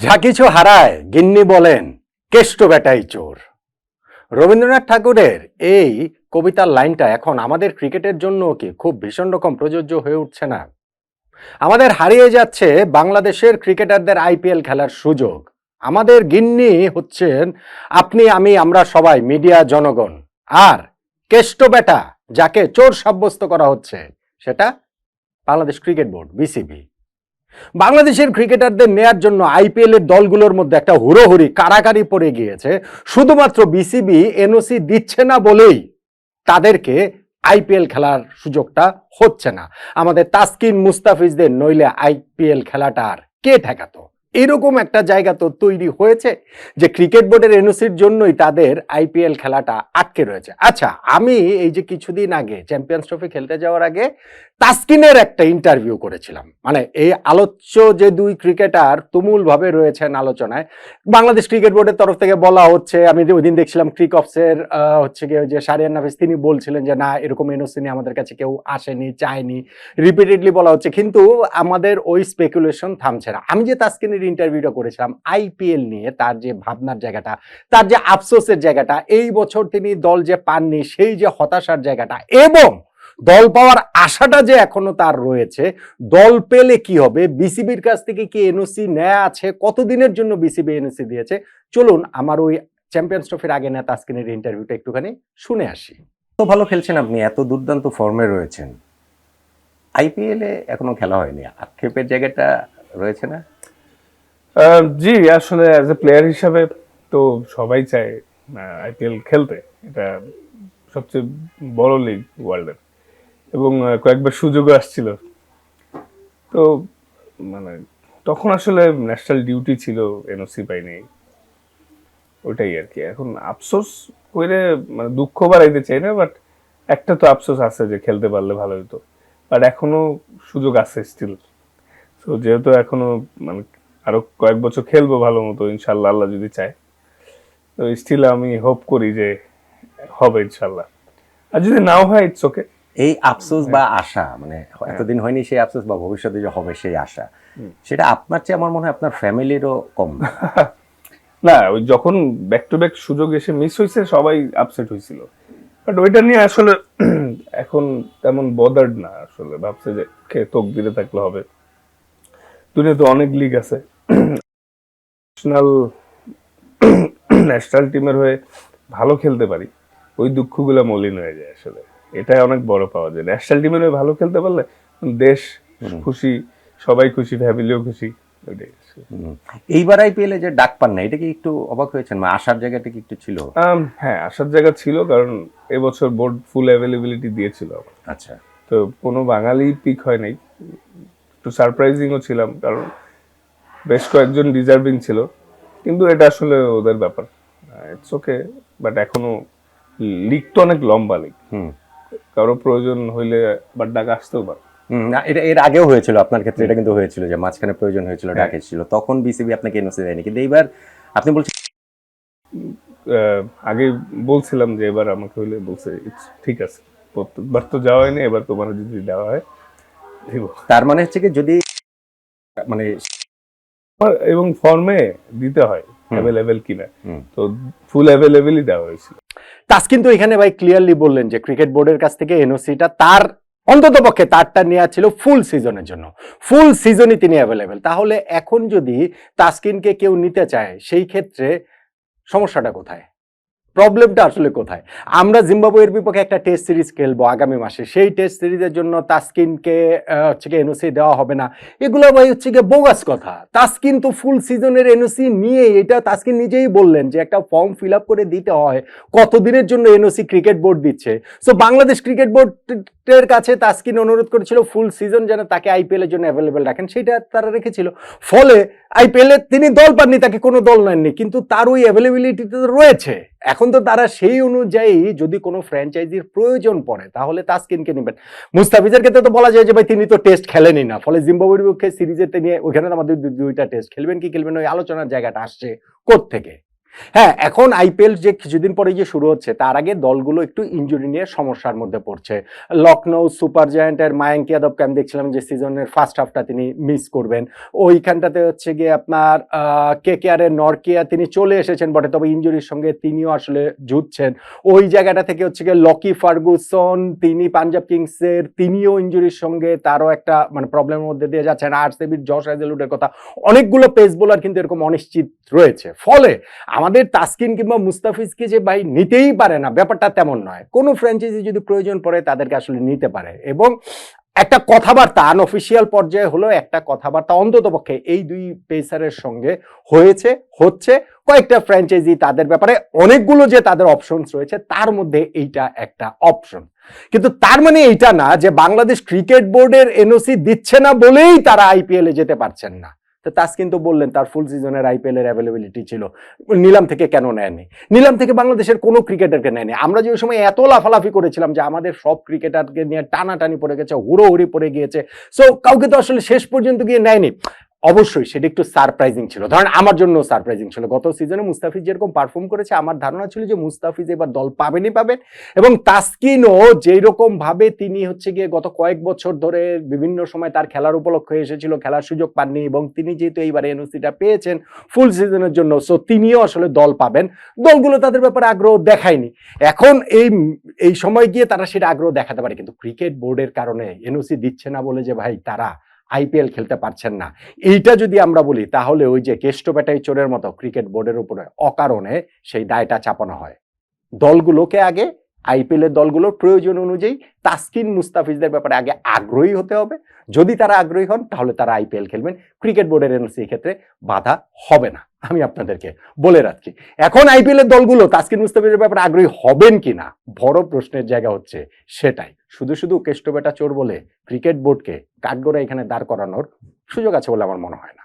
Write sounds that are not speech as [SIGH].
যা কিছু হারায়, গিন্নি বলেন, কেষ্ট বেটাই চোর। রবীন্দ্রনাথ ঠাকুরের এই কবিতার লাইনটা এখন আমাদের ক্রিকেটের জন্য কি খুব ভীষণ রকম প্রযোজ্য হয়ে উঠছে না? আমাদের হারিয়ে যাচ্ছে বাংলাদেশের ক্রিকেটারদের আইপিএল খেলার সুযোগ। আমাদের গিন্নি হচ্ছেন, আপনি, আমি, আমরা সবাই, মিডিয়া জনগণ। আর কেষ্ট বেটা, যাকে চোর সাব্যস্ত করা হচ্ছে, সেটা বাংলাদেশ ক্রিকেট বোর্ড, বিসিবি। বাংলাদেশের ক্রিকেটারদের নেয়ার জন্য আইপিএল এর দলগুলোর মধ্যে একটা হুড়োহুড়ি কারাকারি পড়ে গিয়েছে। শুধুমাত্র বিসিবি, এনওসি দিচ্ছে না বলেই তাদেরকে আইপিএল খেলার সুযোগটা হচ্ছে না। আমাদের তাসকিন মুস্তাফিজদের নইলে আইপিএল খেলাটা আর কে ঠেকাতো? এরকম একটা জায়গা তো তৈরি হয়েছে যে ক্রিকেট বোর্ডের এনওসির জন্যই তাদের আইপিএল খেলাটা আটকে রয়েছে। আচ্ছা আমি এই যে কিছুদিন আগে চ্যাম্পিয়ন্স ট্রফি খেলতে যাওয়ার আগে তাসকিনের একটা ইন্টারভিউ করেছিলাম। মানে এই আলোচ্য যে দুই ক্রিকেটার তুমুলভাবে রয়েছেন আলোচনায়, বাংলাদেশ ক্রিকেট বোর্ডের তরফ থেকে বলা হচ্ছে, আমি ওই দিন দেখছিলাম ক্রিক অফসের হচ্ছে গিয়ে যে সারিয়ান নাফিস তিনি বলছিলেন যে, না, এরকম এনওসি নিয়ে আমাদের কাছে কেউ আসেনি, চায়নি। রিপিটেডলি বলা হচ্ছে। কিন্তু আমাদের ওই স্পেকুলেশন থামছে না। আমি যে তাসকিনের ইন্টারভিউটা করেছিলাম আইপিএল নিয়ে, তার যে ভাবনার জায়গাটা, তার যে আফসোসের জায়গাটা, এই বছর তিনি দল যে পাননি, সেই যে হতাশার জায়গাটা, এবং দল পাওয়ার আশাটা যে এখনও তার রয়েছে দল পেলে কি হবে? বিসিবির কাছ থেকে কি এনওসি নেয়া আছে? কতদিনের জন্য বিসিবি এনওসি দিয়েছে? চলুন আমার ওই চ্যাম্পিয়ন্স ট্রফির আগে না তাস্কিনের ইন্টারভিউটা একটুখানি শুনে আসি। তো ভালো খেলছেন আপনি এত দুর্দান্ত ফর্মে রয়েছেন। আইপিএল এ এখনও খেলা হয়নি। আক্ষেপের জায়গাটা রয়েছে না? জি আসলে অ্যাজ এ প্লেয়ার হিসাবে তো সবাই চায় আইপিএল খেলতে। এটা সবচেয়ে বড় লিগ ওয়ার্ল্ডের এবং কয়েকবার সুযোগও আসছিল। তো মানে তখন আসলে ন্যাশনাল ডিউটি ছিল এনওসি পাইনি ওটাই আর কি। এখন আফসোস করে মানে দুঃখ বাড়াইতে চাই না বাট একটা তো আফসোস আছে যে খেলতে পারলে ভালো হতো বাট এখনও সুযোগ আছে স্টিল তো যেহেতু এখনও মানে আরও কয়েক বছর খেলব ভালো মতো, ইনশাল্লাহ, আল্লাহ যদি চায়। তো স্টিল আমি হোপ করি যে হবে, ইনশাল্লাহ। আর যদি নাও হয় ইটস ওকে এই আফসোস বা আশা মানে এতদিন হয়নি সেই আফসোস বা ভবিষ্যতে যে হবে সেই আশা সেটা আপনার চেয়ে আমার মনে হয় আপনার ফ্যামিলিরও কম না। [LAUGHS] ওই যখন ব্যাক টু ব্যাক সুযোগ এসে মিস হয়েছে সবাই আপসেট হয়েছিল বাট ওইটা নিয়ে আসলে [CLEARS THROAT] এখন তেমন বদার্ড না আসলে। ভাবছে যে কে তোক দিলে থাকলে হবে? দুনিয়াতে অনেক লিগ আছে। ন্যাশনাল ন্যাশনাল টিমের হয়ে ভালো খেলতে পারি। ওই দুঃখগুলো মলিন হয়ে যায় আসলে। এটাই অনেক বড় পাওয়া যায়। ন্যাশনাল টিমের হয়ে ভালো খেলতে পারলে দেশ খুশি সবাই খুশি ফ্যামিলিও খুশি। এইবার আইপিএল এ যে ডাক পান না এটা কি একটু অবাক হয়েছেন? মানে আসার জায়গাটা কি একটু ছিল? হ্যাঁ আসার জায়গা ছিল কারণ এবছর বোর্ড ফুল অ্যাভেলেবিলিটি দিয়েছিল আচ্ছা। তো কোনো বাঙালি পিক হয় নাই। একটু সারপ্রাইজিংও ছিলাম কারণ বেশ কয়েকজন ডিজার্ভিং ছিল। কিন্তু এটা আসলে ওদের ব্যাপার। ইটস ওকে বাট এখনও লিগ তো অনেক লম্বা লিগ হুম। কারও প্রয়োজন হইলে বাট ডাক আসতেও পারে না, এটা এর আগেও হয়েছিল আপনার ক্ষেত্রে এটা কিন্তু হয়েছিল যে মাঝখানে প্রয়োজন হয়েছিল হ্যাঁ। ডাকে ছিল তখন বিসিবি আপনাকে এনওসি দেয়নি কিন্তু এইবার আপনি বলছেন আগে বলছিলাম যে এবার আমাকে হইলে বলছে ঠিক আছে প্রত্যেকবার তো যাওয়া হয়নি এবার তোমার যদি দেওয়া হয় তার মানে হচ্ছে কি যদি মানে এবং ফর্মে দিতে হয়। অ্যাভেলেবেল কিনা। তো ফুল অ্যাভেলেবেলই দেওয়া হয়েছিল তাস কিন্তু এখানে ভাই ক্লিয়ারলি বললেন যে ক্রিকেট বোর্ডের কাছ থেকে এনওসিটা তার অন্তত পক্ষে তারটা নেওয়া ছিল ফুল সিজনের জন্য। ফুল সিজনই তিনি অ্যাভেলেবেল তাহলে এখন যদি তাসকিনকে কেউ নিতে চায়, সেই ক্ষেত্রে সমস্যাটা কোথায়? প্রবলেমটা আসলে কোথায়? আমরা জিম্বাবুয়ের বিপক্ষে একটা টেস্ট সিরিজ খেলব আগামী মাসে। সেই টেস্ট সিরিজের জন্য তাস্কিনকে হচ্ছে কি এনওসি দেওয়া হবে না। এগুলো ভাই হচ্ছে গিয়ে বোগাস কথা। তাস্কিন তো ফুল সিজনের এনওসি নিয়ে এটা তাস্কিন নিজেই বললেন যে একটা ফর্ম ফিল আপ করে দিতে হয়। কতদিনের জন্য এনওসি ক্রিকেট বোর্ড দিচ্ছে? সো বাংলাদেশ ক্রিকেট বোর্ডের কাছে তাসকিন অনুরোধ করেছিল ফুল সিজন যেন তাকে আইপিএল এর জন্য অ্যাভেলেবেল রাখেন। সেটা তারা রেখেছিল। ফলে আইপিএল এ তিনি দল পাননি, তাকে কোনো দল নেননি। কিন্তু তার ওই অ্যাভেলেবিলিটি তো রয়েছে। এখন তো তারা সেই অনুযায়ী যদি কোনো ফ্র্যাঞ্চাইজির প্রয়োজন পড়ে, তাহলে তাসকিনকে নেবেন। মুস্তাফিজের ক্ষেত্রে তো বলা যায় যে, ভাই, তিনি তো টেস্ট খেলেনই না। ফলে জিম্বাবুয়ের পক্ষে সিরিজে তিনি ওখানে তো আমাদের দুইটা টেস্ট খেলবেন কি খেলবেন ওই আলোচনার জায়গাটা আসছে থেকে হ্যাঁ এখন আইপিএল যে কিছুদিন পরে যে শুরু হচ্ছে, তার আগে দলগুলো একটু ইনজুরি নিয়ে সমস্যার মধ্যে পড়ছে। লখনৌ সুপার জায়ান্টের মায়াঙ্ক যাদবকে আমি দেখছিলাম যে সিজনের ফার্স্ট হাফটা তিনি মিস করবেন। ওইখানটাতে হচ্ছে গিয়ে আপনার কে কে আর নরকিয়া তিনি চলে এসেছেন বটে, তবে ইঞ্জুরির সঙ্গে তিনিও আসলে জুটছেন ওই জায়গাটা থেকে হচ্ছে গিয়ে লকি ফার্গুসন তিনি পাঞ্জাব কিংসের তিনিও ইনজুরির সঙ্গে তারও একটা মানে প্রবলেমের মধ্যে দিয়ে যাচ্ছেন। আর সেবির জশ হাজেলুডের কথা, অনেকগুলো পেস বোলার কিন্তু এরকম অনিশ্চিত রয়েছে। ফলে আমাদের তাসকিন কিংবা মুস্তাফিজকে যে ভাই নিতেই পারে না, ব্যাপারটা তেমন নয়। কোনো ফ্র্যাঞ্চাইজি যদি প্রয়োজন পড়ে, তাদেরকে আসলে নিতে পারে। এবং একটা কথাবার্তা আনঅফিসিয়াল পর্যায়ে হলেও একটা কথাবার্তা অন্তত পক্ষে এই দুই পেসারের সঙ্গে হয়েছে, হচ্ছে। কয়েকটা ফ্র্যাঞ্চাইজি তাদের ব্যাপারে অনেকগুলো যে তাদের অপশনস রয়েছে, তার মধ্যে এইটা একটা অপশন কিন্তু তার মানে এইটা না যে বাংলাদেশ ক্রিকেট বোর্ডের এনওসি দিচ্ছে না বলেই তারা আইপিএলে যেতে পারছেন না। তো তাসকিন তো বললেন তার ফুল সিজনের আইপিএল এর অ্যাভেলেবিলিটি ছিল। নিলাম থেকে কেন নেয়নি? নিলাম থেকে বাংলাদেশের কোনো ক্রিকেটারকে নেয়নি। আমরা যে ওই সময় এত লাফালাফি করেছিলাম যে আমাদের সব ক্রিকেটারকে নিয়ে টানাটানি পড়ে গেছে, হুড়োহুড়ি পড়ে গিয়েছে। সো কাউকে তো আসলে শেষ পর্যন্ত গিয়ে নেয়নি। অবশ্যই সেটা একটু সারপ্রাইজিং ছিল। ধরেন আমার জন্য সারপ্রাইজিং ছিল। গত সিজনে মুস্তাফিজ যেরকম পারফর্ম করেছে, আমার ধারণা ছিল যে মুস্তাফিজ এবার দল পাবেনই পাবেন এবং তাসকিনও যেই ভাবে তিনি হচ্ছে গিয়ে গত কয়েক বছর ধরে বিভিন্ন সময় তার খেলার উপলক্ষে এসেছিল, খেলার সুযোগ পাননি এবং তিনি যেহেতু এইবার এনওসিটা পেয়েছেন ফুল সিজনের জন্য সো তিনিও আসলে দল পাবেন। দলগুলো তাদের ব্যাপারে আগ্রহ দেখায়নি। এখন এই এই সময় গিয়ে তারা সেটা আগ্রহ দেখাতে পারে। কিন্তু ক্রিকেট বোর্ডের কারণে এনওসি দিচ্ছে না বলে যে, ভাই, তারা আইপিএল খেলতে পারছেন না। এইটা যদি আমরা বলি, তাহলে ওই যে কেষ্ট ব্যাটাই চোরের মতো ক্রিকেট বোর্ডের উপরে অকারণে সেই দায়টা চাপানো হয়। দলগুলোকে আগে আইপিএল এর দলগুলোর প্রয়োজন অনুযায়ী তাসকিন মুস্তাফিজদের ব্যাপারে আগে আগ্রহী হতে হবে। যদি তারা আগ্রহী হন, তাহলে তারা আইপিএল খেলবেন। ক্রিকেট বোর্ডের এনসি ক্ষেত্রে বাধা হবে না। আমি আপনাদেরকে বলে রাখছি। এখন আইপিএল এর দলগুলো তাসকিন মুস্তাফিজের ব্যাপারে আগ্রহী হবেন কিনা, বড় প্রশ্নের জায়গা হচ্ছে সেটাই। শুধু শুধু কেষ্ট বেটা চোর বলে ক্রিকেট বোর্ডকে কাঠগড়া এখানে দাঁড় করানোর সুযোগ আছে বলে আমার মনে হয় না।